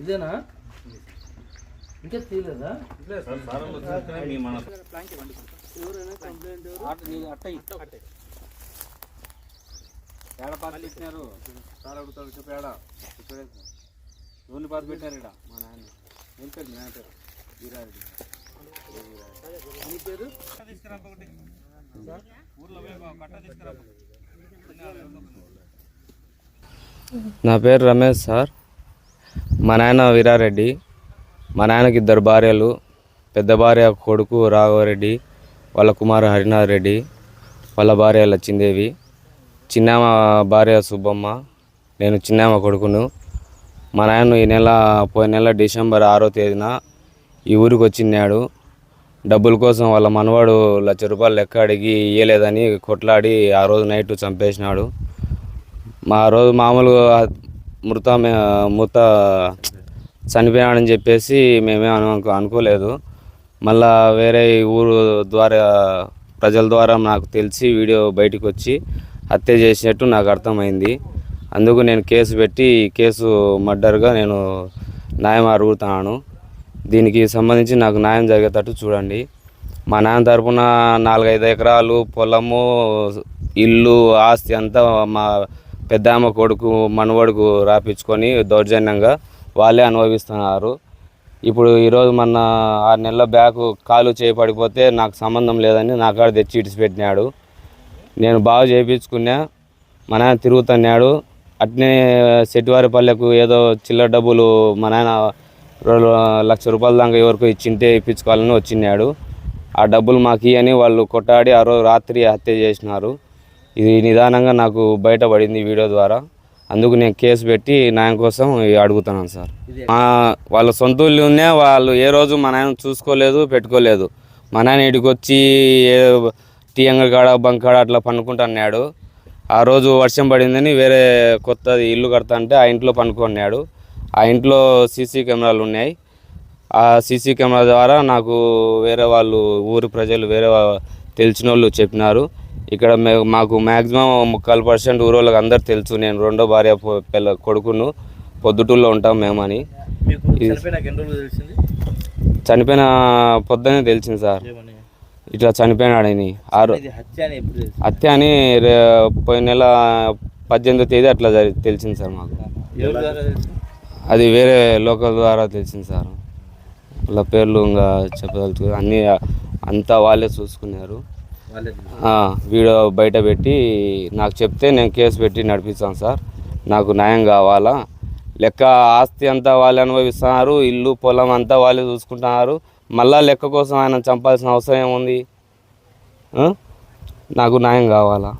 ఇదేనా? ఇంకా తీయలేదా? మీ పేడ పాత పెట్టినారు? సార్ అడుగుతాడు చెప్పు పేడ ఇప్పుడే నూనె పాత పెట్టారు ఇక్కడ మా నాయన. ఏం పేరు? మీ నాయన పేరు? వీరారెడ్డి. నీ పేరు నా పేరు రమేష్ సార్. మా నాయన వీరారెడ్డి. మా నాయనకి ఇద్దరు భార్యలు. పెద్ద భార్య కొడుకు రాఘవరెడ్డి వాళ్ళ కుమారు హరినాథ్ రెడ్డి వాళ్ళ భార్య లచ్చిందేవి. చిన్నామ భార్య సుబ్బమ్మ నేను చిన్నామ కొడుకును. మా నాయన ఈ నెల పోయిన నెల డిసెంబర్ ఆరో తేదీన ఈ ఊరికి వచ్చినాడు డబ్బుల కోసం వాళ్ళ మనవాడు లక్ష రూపాయలు లెక్క అడిగి ఇయ్యలేదని కొట్లాడి ఆ రోజు నైట్ చంపేసినాడు. మా రోజు మామూలుగా మృత మృత చనిపోయాడని చెప్పేసి మేమే అను అనుకోలేదు. మళ్ళా వేరే ఊరు ద్వారా ప్రజల ద్వారా నాకు తెలిసి వీడియో బయటకు వచ్చి హత్య చేసినట్టు నాకు అర్థమైంది. అందుకు నేను కేసు పెట్టి కేసు మర్డర్గా నేను న్యాయం అడుగుతున్నాను దీనికి సంబంధించి నాకు న్యాయం జరిగేటట్టు చూడండి. మా నాన్న తరపున నాలుగైదు ఎకరాలు పొలము ఇల్లు ఆస్తి అంతా మా పెద్దమ్మ కొడుకు మనవడుకు రాపించుకొని దౌర్జన్యంగా వాళ్ళే అనుభవిస్తున్నారు. ఇప్పుడు ఈరోజు మొన్న ఆరు నెలల బ్యాక్ కాలు చేయబడిపోతే నాకు సంబంధం లేదని నా కాడ తెచ్చి ఇడిచిపెట్టినాడు నేను బాగా చేయించుకున్నా మా నాయన తిరుగుతున్నాడు. అట్నే సెట్టివారిపల్లెకు ఏదో చిల్లర డబ్బులు మా నాయన లక్ష రూపాయల దాకా ఎవరికి ఇచ్చింటే ఇప్పించుకోవాలని వచ్చినాడు ఆ డబ్బులు మాకు ఇయ్యని వాళ్ళు కొట్టాడి ఆ రోజు రాత్రి హత్య చేసినారు. ఇది నిదానంగా నాకు బయటపడింది వీడియో ద్వారా. అందుకు నేను కేసు పెట్టి న్యాయం కోసం అడుగుతున్నాను సార్. మా వాళ్ళ సొంత ఊళ్ళోనే వాళ్ళు ఏ రోజు మా నాయన చూసుకోలేదు పెట్టుకోలేదు. మా నాయన ఇటుకు వచ్చి ఏ టీ అంగడి కాడ బంక్ కాడ అట్లా పనుకుంటున్నాడు ఆ రోజు వర్షం పడిందని వేరే కొత్త ఇల్లు కడతా అంటే ఆ ఇంట్లో పనుకున్నాడు ఆ ఇంట్లో సీసీ కెమెరాలు ఉన్నాయి. ఆ సీసీ కెమెరా ద్వారా నాకు వేరే వాళ్ళు ఊరి ప్రజలు వేరే తెలిసిన వాళ్ళు చెప్పినారు. ఇక్కడ మాకు మ్యాక్సిమం ముక్కాలు పర్సెంట్ ఊరోళ్ళకి అందరు తెలుసు. నేను రెండో భార్య పిల్ల కొడుకును పొద్దుటూరులో ఉంటాం మేమని. చనిపోయిన పొద్దునే తెలిసింది? సార్. ఇట్లా చనిపోయినాడని. ఆరు ఇది హత్య అని పోయిన నెల పద్దెనిమిదో తేదీ అట్లా తెలిసింది సార్ మాకు. అది వేరే లోకల్ ద్వారా తెలిసింది సార్. వాళ్ళ పేర్లు ఇంకా చెప్పదలుచు అన్నీ అంతా వాళ్ళే చూసుకున్నారు. వీడియో బయట పెట్టి నాకు చెప్తే నేను కేసు పెట్టి నడిపిస్తాను సార్. నాకు న్యాయం కావాలా? లెక్క ఆస్తి అంతా వాళ్ళు అనుభవిస్తున్నారు ఇల్లు పొలం అంతా వాళ్ళే చూసుకుంటున్నారు. మళ్ళా లెక్క కోసం ఆయన చంపాల్సిన అవసరం ఏముంది? నాకు న్యాయం కావాలా?